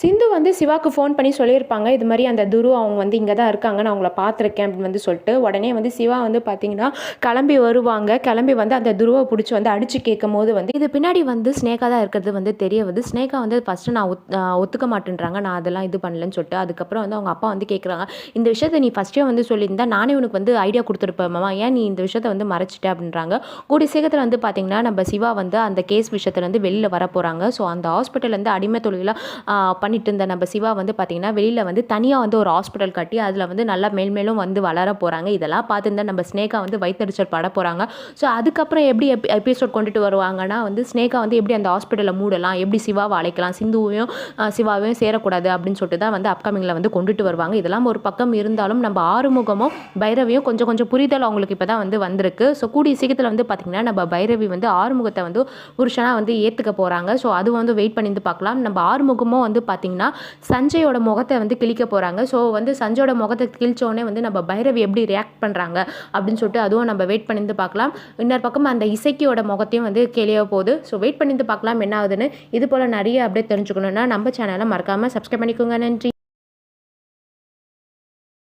சிந்து வந்து சிவாக்கு ஃபோன் பண்ணி சொல்லியிருப்பாங்க இது மாதிரி அந்த துரு அவங்க வந்து இங்கே தான் இருக்காங்க நான் அவங்கள பார்த்துருக்கேன் அப்படின்னு வந்து சொல்லிட்டு உடனே வந்து சிவா வந்து பார்த்தீங்கன்னா கிளம்பி வருவாங்க. கிளம்பி வந்து அந்த துருவை பிடிச்சி வந்து அடித்து கேட்கும் போது வந்து இது பின்னாடி வந்து ஸ்னேகா தான் இருக்கிறது வந்து தெரிய வந்து ஸ்னேகா வந்து ஃபஸ்ட்டு நான் ஒத் ஒத்துக்க மாட்டேன்றாங்க நான் அதெல்லாம் இது பண்ணலன்னு சொல்லிட்டு அதுக்கப்புறம் வந்து அவங்க அப்பா வந்து கேட்குறாங்க இந்த விஷயத்தை நீ ஃபஸ்ட்டே வந்து சொல்லியிருந்தா நானே உனக்கு வந்து ஐடியா கொடுத்துருப்பேன் மாமா ஏன் நீ இந்த விஷயத்தை வந்து மறைச்சிட்ட அப்படின்றாங்க. கூடிய சீக்கிரத்தில் வந்து பார்த்தீங்கன்னா நம்ம சிவா வந்து அந்த கேஸ் விஷயத்துலேருந்து வெளியில் வர போகிறாங்க ஸோ அந்த ஹாஸ்பிட்டல்லேருந்து அடிமை தொழிலாக பண்ணிட்டு இருந்த நம்ம சிவா வந்து பார்த்திங்கன்னா வெளியில் வந்து தனியாக வந்து ஒரு ஹாஸ்பிட்டல் கட்டி அதில் வந்து நல்லா மேல்மேலும் வந்து வளர போகிறாங்க இதெல்லாம் பார்த்துருந்தா நம்ம ஸ்னேகா வந்து வைத்தறிச்சல் பட போகிறாங்க ஸோ அதுக்கப்புறம் எப்படி எப் எபிசோட் கொண்டுட்டு வருவாங்கன்னா வந்து ஸ்னேகா வந்து எப்படி அந்த ஹாஸ்பிட்டலில் மூடலாம் எப்படி சிவாவை அழைக்கலாம் சிந்துவையும் சிவாவையும் சேரக்கூடாது அப்படின்னு சொல்லிட்டு தான் வந்து அப்கமிங்கில் வந்து கொண்டுட்டு வருவாங்க. இதெல்லாம் ஒரு பக்கம் இருந்தாலும் நம்ம ஆறுமுகமும் பைரவியும் கொஞ்சம் கொஞ்சம் புரிதல் அவங்களுக்கு இப்போ தான் வந்து வந்திருக்கு. ஸோ கூடிய சீக்கிரத்தில் வந்து பார்த்திங்கன்னா நம்ம பைரவி வந்து ஆறுமுகத்தை வந்து புருஷனாக வந்து ஏற்றுக்க போகிறாங்க ஸோ அது வந்து வெயிட் பண்ணி பார்க்கலாம் நம்ம ஆறுமுகமும் வந்து பார்த்திங்கன்னா சஞ்சயோட முகத்தை வந்து கிழிக்க போகிறாங்க ஸோ வந்து சஞ்சயோட முகத்தை கிழிச்சோடனே வந்து நம்ம பைரவி எப்படி ரியாக்ட் பண்ணுறாங்க அப்படின்னு சொல்லிட்டு அதுவும் நம்ம வெயிட் பண்ணிருந்து பார்க்கலாம். இன்னொரு பக்கம் அந்த இசைக்கியோட முகத்தையும் வந்து கிளிய போகுது. ஸோ வெயிட் பண்ணிருந்து பார்க்கலாம் என்ன ஆகுதுன்னு. இது போல் நிறைய அப்படியே தெரிஞ்சுக்கணுன்னா நம்ம சேனலை மறக்காமல் சப்ஸ்கிரைப் பண்ணிக்கோங்க. நன்றி.